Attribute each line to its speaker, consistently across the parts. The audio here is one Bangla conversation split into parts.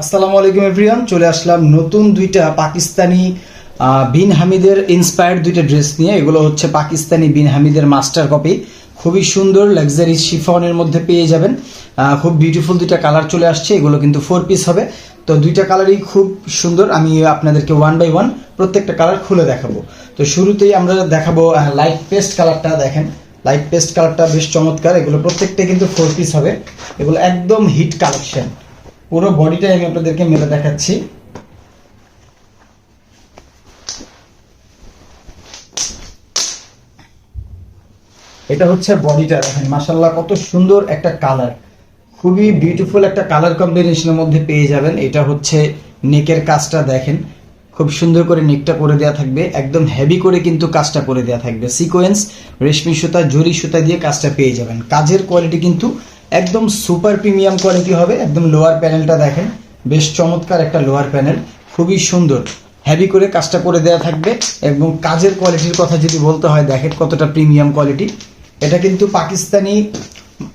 Speaker 1: আসসালামু আলাইকুম এভরিওয়ান চলে আসলাম নতুন দুইটা পাকিস্তানি বিন হামিদের ইন্সপায়ার্ড দুইটা ড্রেস নিয়ে। এগুলো হচ্ছে পাকিস্তানি বিন হামিদের মাস্টার কপি খুবই সুন্দর লাক্সারি শিফনের মধ্যে পেয়ে যাবেন। খুব বিউটিফুল দুইটা কালার চলে আসছে। এগুলো কিন্তু ফোর পিস হবে। তো দুইটা কালারই খুব সুন্দর। আমি আপনাদেরকে ওয়ান বাই ওয়ান প্রত্যেকটা কালার খুলে দেখাবো। তো শুরুতেই আমরা দেখাবো লাইট পেস্ট কালারটা দেখেন লাইট পেস্ট কালারটা বেশ চমৎকার। এগুলো প্রত্যেকটা কিন্তু ফোর পিস হবে। এগুলো একদম হিট কালেকশন পুরো বডিটাই আমি আপনাদেরকে মেলে দেখাচ্ছি। এটা হচ্ছে বডিটা, দেখেন মাসাল্লাহ কত সুন্দর একটা কালার। খুবই বিউটিফুল একটা কালার কম্বিনেশনের মধ্যে পেয়ে যাবেন। এটা হচ্ছে নেকের কাজটা, দেখেন, খুব সুন্দর করে নেকটা করে দেওয়া থাকবে। একদম হেভি করে কিন্তু কাজটা করে দেওয়া থাকবে। সিকোয়েন্স রেশমি সুতা, জরি সুতা দিয়ে কাজটা পেয়ে যাবেন। কাজের কোয়ালিটি কিন্তু একদম সুপার প্রিমিয়াম কোয়ালিটি হবে, একদম লোয়ার প্যানেলটা দেখেন। বেশ চমৎকার একটা লোয়ার প্যানেল খুবই সুন্দর। হ্যাভি করে কাজটা করে দেওয়া থাকবে এবং কাজের কোয়ালিটির কথা যদি বলতে হয়, দেখেন কতটা প্রিমিয়াম কোয়ালিটি এটা কিন্তু পাকিস্তানি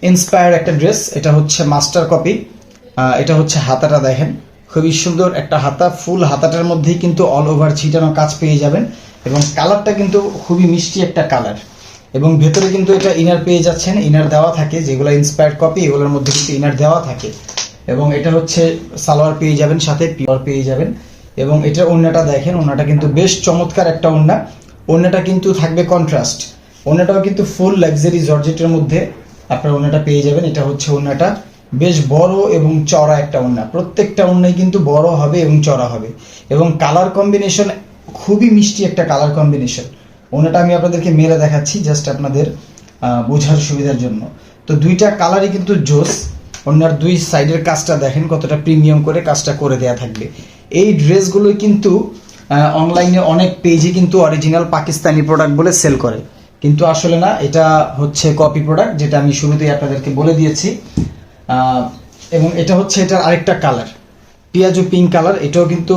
Speaker 1: ইন্সপায়ার একটা ড্রেস এটা হচ্ছে মাস্টার কপি এটা হচ্ছে হাতাটা দেখেন। খুবই সুন্দর একটা হাতা ফুল হাতাটার মধ্যেই কিন্তু অল ওভার ছিটানো কাজ পেয়ে যাবেন। এবং কালারটা কিন্তু খুবই মিষ্টি একটা কালার এবং ভেতরে কিন্তু এটা ইনার পেয়ে যাচ্ছেন ইনার দেওয়া থাকে, যেগুলো ইন্সপায়ার্ড কপি এগুলোর মধ্যে কিন্তু ইনার দেওয়া থাকে। এবং এটা হচ্ছে সালোয়ার পেয়ে যাবেন, সাথে পিওর পেয়ে যাবেন। এবং এটা ওড়নাটা দেখেন ওড়নাটা কিন্তু বেশ চমৎকার একটা ওড়না ওড়নাটা কিন্তু থাকবে কন্ট্রাস্ট ওড়নাটাও কিন্তু ফুল লাক্সারি জর্জেটের মধ্যে আপনার ওড়নাটা পেয়ে যাবেন। এটা হচ্ছে ওড়নাটা বেশ বড় এবং চড়া একটা ওড়না প্রত্যেকটা ওড়নাই কিন্তু বড় হবে এবং চড়া হবে। এবং কালার কম্বিনেশন খুবই মিষ্টি একটা কালার কম্বিনেশন ওনাটা আমি আপনাদেরকে মেরে দেখাচ্ছি জাস্ট আপনাদের বোঝার সুবিধার জন্য। তো দুইটা কালারই কিন্তু জোস। ওনার দুই সাইডের কাজটা দেখেন কতটা প্রিমিয়াম করে কাজটা করে দেয়া থাকবে। এই ড্রেসগুলো কিন্তু অনলাইনে অনেক পেজে কিন্তু অরিজিনাল পাকিস্তানি প্রোডাক্ট বলে সেল করে। কিন্তু আসলে না, এটা হচ্ছে কপি প্রোডাক্ট যেটা আমি শুরুতেই আপনাদেরকে বলে দিয়েছি। এবং এটা হচ্ছে এটার আরেকটা কালার পিয়াজু পিঙ্ক কালার এটাও কিন্তু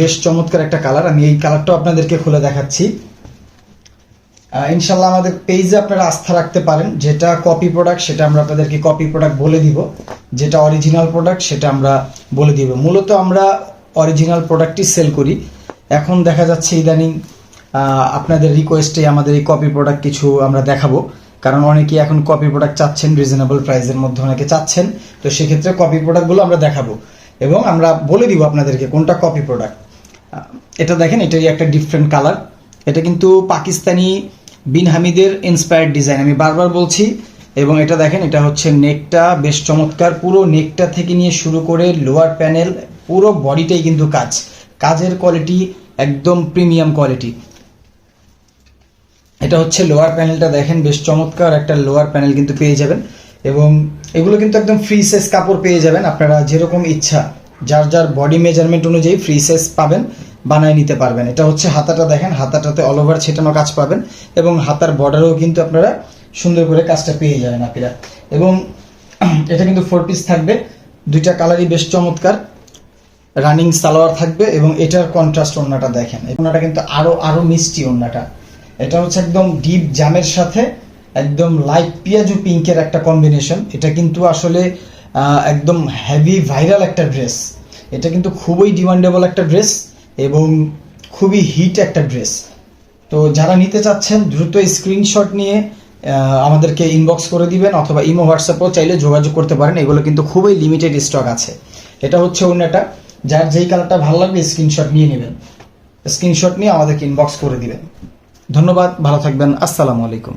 Speaker 1: বেশ চমৎকার একটা কালার আমি এই কালারটাও আপনাদেরকে খুলে দেখাচ্ছি। ইনশাল্লাহ আমাদের পেজে আপনারা আস্থা রাখতে পারেন। যেটা কপি প্রোডাক্ট সেটা আমরা আপনাদেরকে কপি প্রোডাক্ট বলে দিব। যেটা অরিজিনাল প্রোডাক্ট সেটা আমরা বলে দিব। মূলত আমরা অরিজিনাল প্রোডাক্টই সেল করি। এখন দেখা যাচ্ছে ইদানিং আপনাদের রিকোয়েস্টে আমাদের এই কপি প্রোডাক্ট কিছু আমরা দেখাবো। কারণ অনেকেই এখন কপি প্রোডাক্ট চাচ্ছেন রিজনেবল প্রাইসের মধ্যে অনেকে চাচ্ছেন। তো সেক্ষেত্রে কপি প্রোডাক্টগুলো আমরা দেখাবো। এবং আমরা বলে দিব আপনাদেরকে কোনটা কপি প্রোডাক্ট এটা দেখেন এটারই একটা ডিফারেন্ট কালার এটা কিন্তু পাকিস্তানি বিন হামিদের ইন্সপায়ার্ড ডিজাইন আমি বারবার বলছি, এবং এটা দেখেন, এটা হচ্ছে নেকটা, বেশ চমৎকার। পুরো নেকটা থেকে নিয়ে শুরু করে লোয়ার প্যানেল, পুরো বডিটাই কিন্তু কাজ। কাজের কোয়ালিটি একদম প্রিমিয়াম কোয়ালিটি এটা হচ্ছে লোয়ার প্যানেলটা, দেখেন, বেশ চমৎকার একটা লোয়ার প্যানেল কিন্তু পেয়ে যাবেন। এবং এগুলো কিন্তু একদম ফ্রি সাইজ কাপড় পেয়ে যাবেন। আপনারা যেরকম ইচ্ছা, যার যার বডি মেজারমেন্ট অনুযায়ী ফ্রি সাইজ পাবেন। বানায় নিতে পারবেন। এটা হচ্ছে হাতাটা দেখেন, হাতাটাতে অল ওভার ছেটানো কাজ পাবেন এবং হাতার বর্ডারেও কিন্তু আপনারা সুন্দর করে কাজটা পেয়ে যাবেন আপনারা এবং এটা কিন্তু ফোর পিস থাকবে, দুইটা কালারই বেশ চমৎকার রানিং সালোয়ার থাকবে এবং এটার কন্ট্রাস্ট ওড়নাটা দেখেন। এই ওড়নাটা কিন্তু আরও আরও মিষ্টি ওড়নাটা। এটা হচ্ছে একদম ডিপ জামের সাথে একদম লাইট পিয়াজু পিঙ্কের একটা কম্বিনেশন এটা কিন্তু আসলে একদম হেভি ভাইরাল একটা ড্রেস এটা কিন্তু খুবই ডিমান্ডেবল একটা ড্রেস এবং খুবই হিট একটা ড্রেস। তো যারা নিতে চাচ্ছেন, দ্রুত স্ক্রিনশট নিয়ে আমাদেরকে ইনবক্স করে দিবেন অথবা ইমো হোয়াটসঅ্যাপও চাইলে যোগাযোগ করতে পারেন। এগুলো কিন্তু খুবই লিমিটেড স্টক আছে। এটা হচ্ছে অন্যটা যার যেই কালারটা ভালো লাগবে স্ক্রিনশট নিয়ে নেবেন। স্ক্রিনশট নিয়ে আমাদেরকে ইনবক্স করে দিবেন। ধন্যবাদ, ভালো থাকবেন। আসসালামু আলাইকুম।